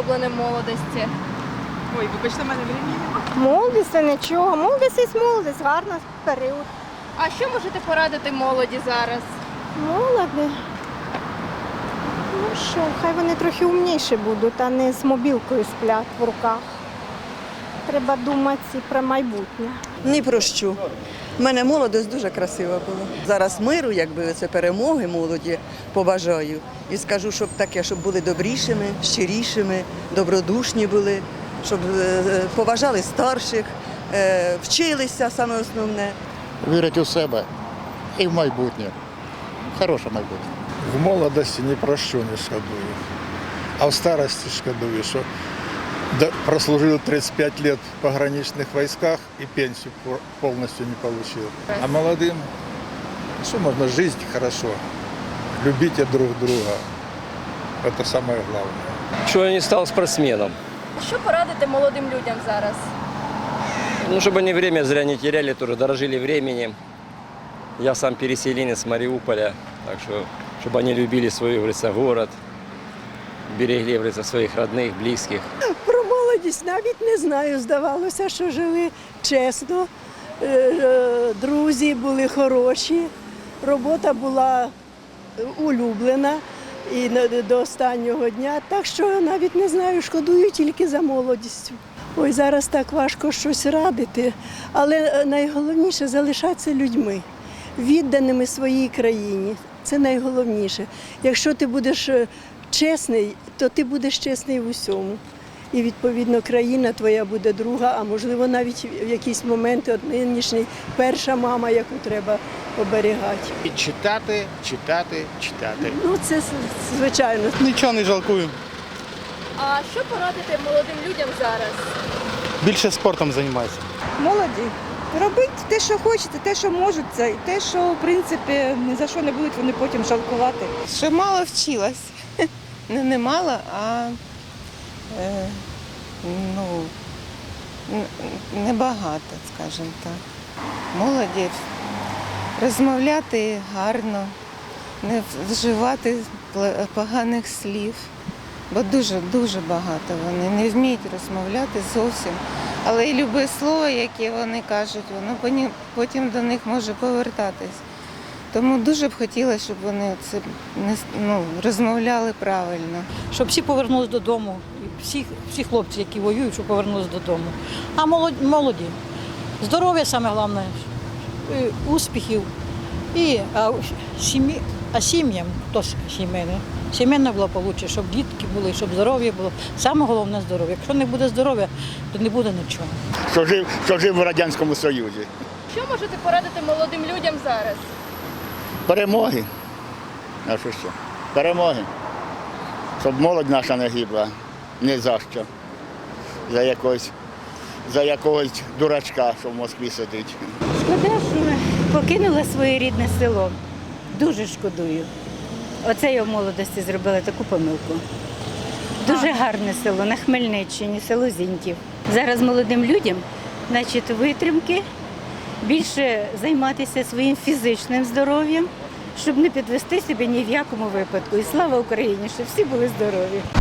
зроблене в молодості? Ой, вибачте, мене времени. Молодість це нічого. Молодість є молодість, гарна період. А що можете порадити молоді зараз? Молоді. Ну що, хай вони трохи умніші будуть, а не з мобілкою сплять в руках. Треба думати про майбутнє. Ні про що. У мене молодість дуже красива була. Зараз миру, якби це перемоги молоді побажаю. І скажу, щоб таке, щоб були добрішими, щирішими, добродушні були, щоб е, поважали старших, е, вчилися саме основне. вірити у себе і в майбутнє. Хороше майбутнє. В молодості ні про що не шкодую. А в старості шкодую, що прослужив 35 лет в пограничных войсках и пенсию полностью не получил. А молодым, что можно, жизнь хорошо. Любите друг друга. Это самое главное. Что я не стал спортсменом. Що порадити молодим людям зараз? Ну, чтобы они время зря не теряли, тоже дорожили временем. Я сам переселенец с Мариуполя, так что, чтобы они любили свой, говорится, город, берегли, говорится, своих родных, близких. Молодість навіть не знаю. Здавалося, що жили чесно, е, е, друзі були хороші, робота була улюблена і до останнього дня. Так що навіть не знаю, шкодую тільки за молодістю. Ой, зараз так важко щось радити, але е, найголовніше залишатися людьми, відданими своїй країні. Це найголовніше. Якщо ти будеш чесний, то ти будеш чесний в усьому. І відповідно країна твоя буде друга, а можливо навіть в якісь моменти от нинішній перша мама, яку треба оберігати. І читати, читати, читати. Ну це звичайно. Нічого не жалкую. А що порадити молодим людям зараз? Більше спортом займаюся. молоді. Робити те, що хочете, те, що можуть, і те, що в принципі ні за що не будуть вони потім жалкувати. Що мало вчилась. Не, не мало, а е, ну, небагато, скажімо так. Молоді розмовляти гарно, не вживати поганих слів, бо дуже-дуже багато вони не вміють розмовляти зовсім. Але і любе слово, яке вони кажуть, воно потім до них може повертатись. Тому дуже б хотілося, щоб вони це ну, розмовляли правильно. щоб всі повернулися додому, всі, всі хлопці, які воюють, щоб повернулися додому. А молоді, молоді здоров'я саме головне, успіхів. І а, сім'ї, а сім'ям, хто ж сімейне, сімейне благополуччя, щоб дітки були, щоб здоров'я було. Саме головне здоров'я. Якщо не буде здоров'я, то не буде нічого. Що жив, що жив в Радянському Союзі. Що можете порадити молодим людям зараз? Перемоги. А що ще? Перемоги. Щоб молодь наша не гибла. Ні за що. За якогось, за якогось дурачка, що в Москві сидить. Шкода, що покинула своє рідне село. Дуже шкодую. Оце я в молодості зробила таку помилку. Дуже гарне село на Хмельниччині, село Зіньків. Зараз молодим людям, значить, витримки, більше займатися своїм фізичним здоров'ям, щоб не підвести себе ні в якому випадку. І слава Україні, щоб всі були здорові.